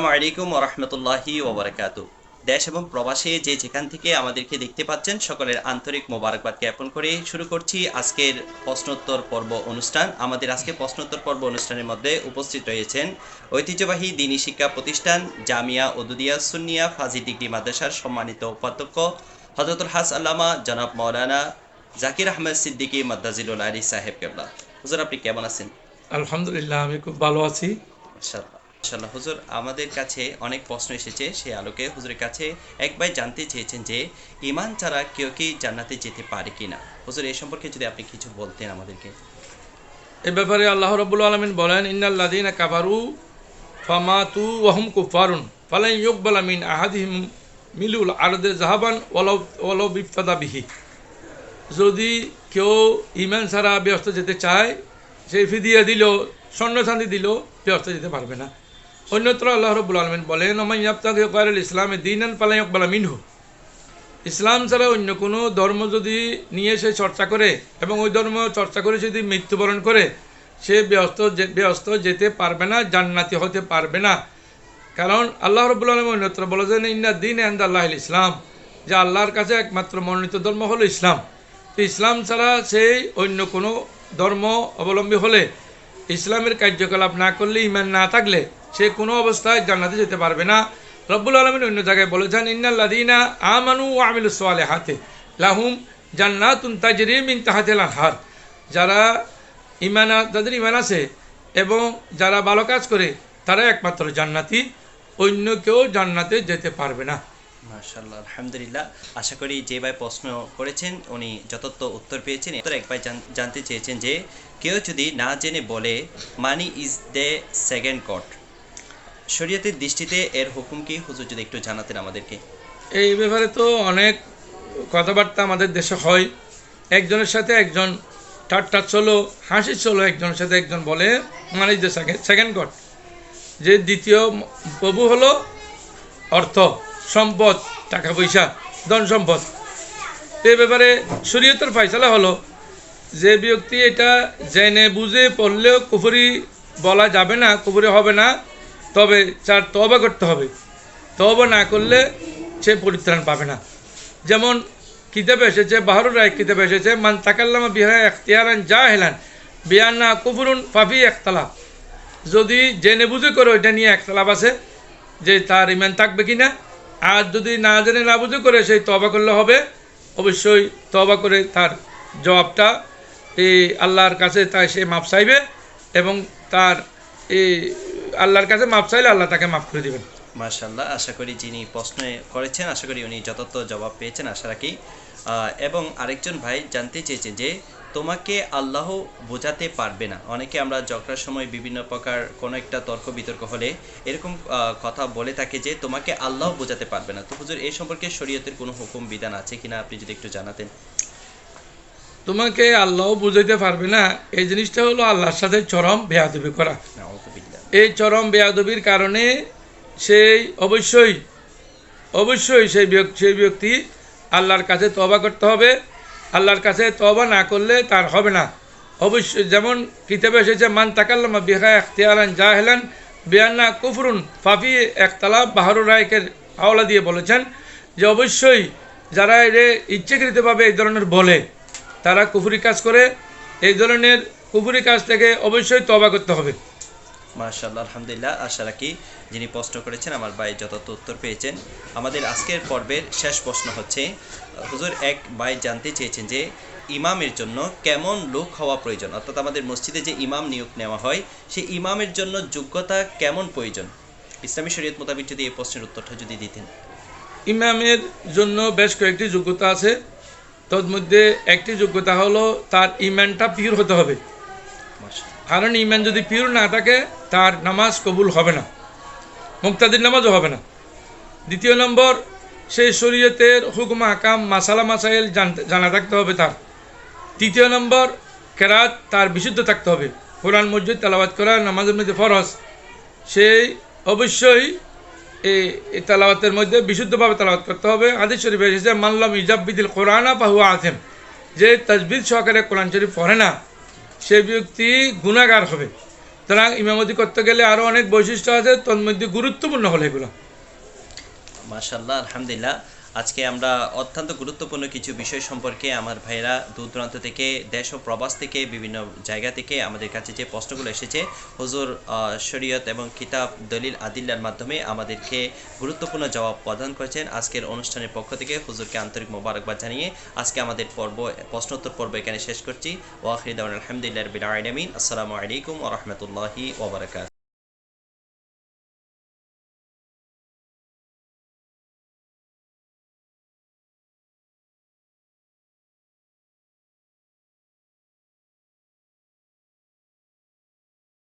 আসসালামু আলাইকুম ওরহমতুল্লাহি ওবরাকাত দেশ এবং প্রবাসে যে যেখান থেকে আমাদেরকে দেখতে পাচ্ছেন সকলের আন্তরিক মোবারকবাদ জ্ঞাপন করে শুরু করছি আজকের প্রশ্নোত্তর পর্ব অনুষ্ঠান। আমাদের আজকে প্রশ্নোত্তর পর্ব অনুষ্ঠানের মধ্যে উপস্থিত রয়েছেন ঐতিহ্যবাহী দিনী শিক্ষা প্রতিষ্ঠান জামিয়া ওদুদিয়া সুন্নিয়া ফাজি ডিগ্রি মাদ্রাসার সম্মানিত উপাধ্যক্ষ হজরতুল হাস আল্লামা জনাব মৌলানা জাকির আহমেদ সিদ্দিকী মাদ্দাজিলুল আলী সাহেব কেবলা। হুজুর আপনি কেমন আছেন? আলহামদুলিল্লাহ আমি খুব ভালো আছি। মাশাআল্লাহ। মাশাআল্লাহ হুজুর, আমাদের কাছে অনেক প্রশ্ন এসেছে। সেই আলোকে হুজুরের কাছে একবার জানতে চেয়েছেন যে ইমান ছাড়া কেউ কি জান্নাতে যেতে পারে কিনা? হুজুর এই সম্পর্কে যদি আপনি কিছু বলতেন আমাদেরকে। এ ব্যাপারে আল্লাহ রব্বুল আলমিন বলেন ইন্নাল্লাদিনা কাবারু ফামাতু ওয়াহুম কুফারুন ফালাই ইউকবাল আমিন আহাদিহিম মিলুল আরদে জাহাবান ওয়ালাউ ওয়ালাউ বিফাদা বিহি। যদি কেউ ইমান ছাড়া ব্যস্ত যেতে চায় সেই ফিদিয়া দিল স্বর্ণ শান্তি দিল ব্যস্ত যেতে পারবে না। অন্যত্র আল্লাহ রব্বুল আলমিন বলেন ওমাই ইয়াবতাগি গায়রুল ইসলামে দিনান ফালাই ইউকবাল মিনহু। ইসলাম ছাড়া অন্য কোনো ধর্ম যদি নিয়ে সে চর্চা করে এবং ওই ধর্ম চর্চা করে যদি মৃত্যুবরণ করে, সে ব্যস্ত ব্যস্ত যেতে পারবে না, জান্নাতি হতে পারবে না। কারণ আল্লাহ রবুল্লা আলম অন্যত্র বলেছেন ইন্না দিন এন্দ আল্লাহ ইসলাম। যে আল্লাহর কাছে একমাত্র মনোনীত ধর্ম হলো ইসলাম। তো ইসলাম ছাড়া সেই অন্য কোনো ধর্ম অবলম্বী হলে ইসলামের কার্যকলাপ না করলে ইমান না থাকলে সে কোনো অবস্থায় জান্নাতে যেতে পারবে না। রব্বুল আলমিন অন্য জায়গায় বলেছেন ইন্নাল্লাদিনা আমানু আমিলু সোয়ালে হাতে লাহুম জান্নাতুন তাজরি মিন তাহাতেল হার যারা ইমান যাদের ইমান আছে এবং যারা ভালো কাজ করে, তারা একমাত্র জান্নাতি, অন্য কেউ জান্নাতে যেতে পারবে না। মাশাআল্লাহ, আলহামদুলিল্লাহ। আশা করি যে ভাই প্রশ্ন করেছেন, উনি যথার্থ উত্তর পেয়েছেন। উত্তর এক ভাই জানতে চেয়েছেন যে, কেউ যদি না জেনে বলে, money is the second god? শরীয়তের দৃষ্টিতে এর হুকুম কি? হুজুর, যদি একটু জানাতেন আমাদেরকে। এই ব্যাপারে তো অনেক কথাবার্তা আমাদের দেশে হয়। একজনের সাথে একজন ঠাট্টা চলো, হাসি চলো, একজনের সাথে একজন বলে মানে যে সেকেন্ড গড যে দ্বিতীয় প্রভু হলো অর্থ, সম্পদ, টাকা পয়সা, ধন সম্পদ। এই ব্যাপারে শরীয়তের ফয়সালা হলো যে ব্যক্তি এটা জেনে বুঝে পড়লেও কুফরি বলা যাবে না, কুফরি হবে না। তবে তার তবা করতে হবে তবা না করলে সে পরিত্রাণ পাবে না। যেমন কিতাবে এসেছে, বাহারুর রায় কিতাবে এসেছে, মান তাকাল্লামা বিহা এখতিয়ারান যা হেলান বিয়ান্না কুফুরুন ফাফি একতলা যদি জেনে বুঝে করে ওইটা নিয়ে একতলাপ আছে যে তার ইমান থাকবে কি না আর যদি না জেনে না বুঝে করে সেই তবা করলে হবে, অবশ্যই তবা করে তার জবাবটা এই আল্লাহর কাছে তাই সে মাপ চাইবে এবং তার এই আল্লাহর কাছে মাপ চাইলে আল্লাহ তাকে মাফ করে দেবেন। মাশাল্লাহ আশা করি যিনি প্রশ্ন করেছেন আশা করি উনি যথার্থ জবাব পেয়েছেন আশা রাখি। এবং আরেকজন ভাই জানতে চেয়েছেন যে তোমাকে আল্লাহ বোঝাতে পারবে না। অনেকে আমরা ঝগড়ার সময় বিভিন্ন প্রকার কোনো একটা তর্ক বিতর্ক হলে এরকম কথা বলে থাকে যে তোমাকে আল্লাহ বোঝাতে পারবে না। তো হুজুর এই সম্পর্কে শরীয়তের কোনো হুকুম বিধান আছে কিনা আপনি যদি একটু জানাতেন? তোমাকে আল্লাহ বুঝাইতে পারবে না এই জিনিসটা হলো আল্লাহর সাথে চরম বেয়াদবি করা। এই চরম বেয়াদবির কারণে সেই অবশ্যই অবশ্যই সেই ব্যক্তি সেই ব্যক্তি আল্লাহর কাছে তবা করতে হবে। আল্লাহর কাছে তবা না করলে তার হবে না। অবশ্যই যেমন কিতাবে এসেছে, মান তাকাল্লামা বিহা এখতিয়ারান জাহেলান বিয়ান্না কুফরুন ফাফি একতলা বাহারুর রায়কের হাওলা দিয়ে বলেছেন যে অবশ্যই যারা এর ইচ্ছাকৃতভাবে এই ধরনের বলে, তারা কুফুরি কাজ করে। এই ধরনের কুফুরি কাজ থেকে অবশ্যই তবা করতে হবে। মাশাআল্লাহ আলহামদুলিল্লাহ। আশা রাখি যিনি প্রশ্ন করেছেন আমার ভাই যথার্থ উত্তর পেয়েছেন। আমাদের আজকের পর্বের শেষ প্রশ্ন হচ্ছে হুজুর এক ভাই জানতে চেয়েছেন যে ইমামের জন্য কেমন লোক হওয়া প্রয়োজন? অর্থাৎ আমাদের মসজিদে যে ইমাম নিয়োগ নেওয়া হয় সেই ইমামের জন্য যোগ্যতা কেমন প্রয়োজন? ইসলামী শরীয়ত মোতাবেক যদি এই প্রশ্নের উত্তরটা যদি দিতেন। ইমামের জন্য বেশ কয়েকটি যোগ্যতা আছে। তন্মধ্যে একটি যোগ্যতা হলো তার ইমানটা পিওর হতে হবে। কারণ ইমান যদি পিওর না থাকে, তার নামাজ কবুল হবে না। মুক্তাদির নামাজও হবে না। দ্বিতীয় নম্বর, সেই শরীয়তের হুকুম, হাকাম, মাসালা, মাসাইল জানা থাকতে হবে তার। তৃতীয় নম্বর, কেরাত তার বিশুদ্ধ থাকতে হবে। কোরআন মসজিদ তেলাবাদ করা, নামাজের মধ্যে ফরজ, সেই অবশ্যই এই তেলাওয়াতের মধ্যে বিশুদ্ধভাবে তেলাওয়াত করতে হবে। আদিস শরীফ এসেছে মাল্লাম ইজাবিদিল কোরআনা পাহুয়া আছেন যে তাজবিদ সহকারে কোরআন শরীফ পড়ে না সে ব্যক্তি গুণাগার হবে। সুতরাং ইমামতি করতে গেলে আরও অনেক বৈশিষ্ট্য আছে, তন্মধ্যে মধ্যে গুরুত্বপূর্ণ হলো এগুলো। মাসাল্লাহ আলহামদুলিল্লাহ। আজকে আমরা অত্যন্ত গুরুত্বপূর্ণ কিছু বিষয় সম্পর্কে আমার ভাইরা দূর দূরান্ত থেকে, দেশ ও প্রবাস থেকে, বিভিন্ন জায়গা থেকে আমাদের কাছে যে প্রশ্নগুলো এসেছে, হুজুর শরীয়ত এবং কিতাব দলিল আদিল্লার মাধ্যমে আমাদেরকে গুরুত্বপূর্ণ জবাব প্রদান করেছেন। আজকের অনুষ্ঠানের পক্ষ থেকে হুজুরকে আন্তরিক মোবারকবাদ জানিয়ে আজকে আমাদের পর্ব, প্রশ্নোত্তর পর্ব এখানে শেষ করছি। ওয়াখিদ আলহামদুলিল্লাহ আলমিন। আসসালামু আলাইকুম ওরহমতুল্লাহি ওবরাকাত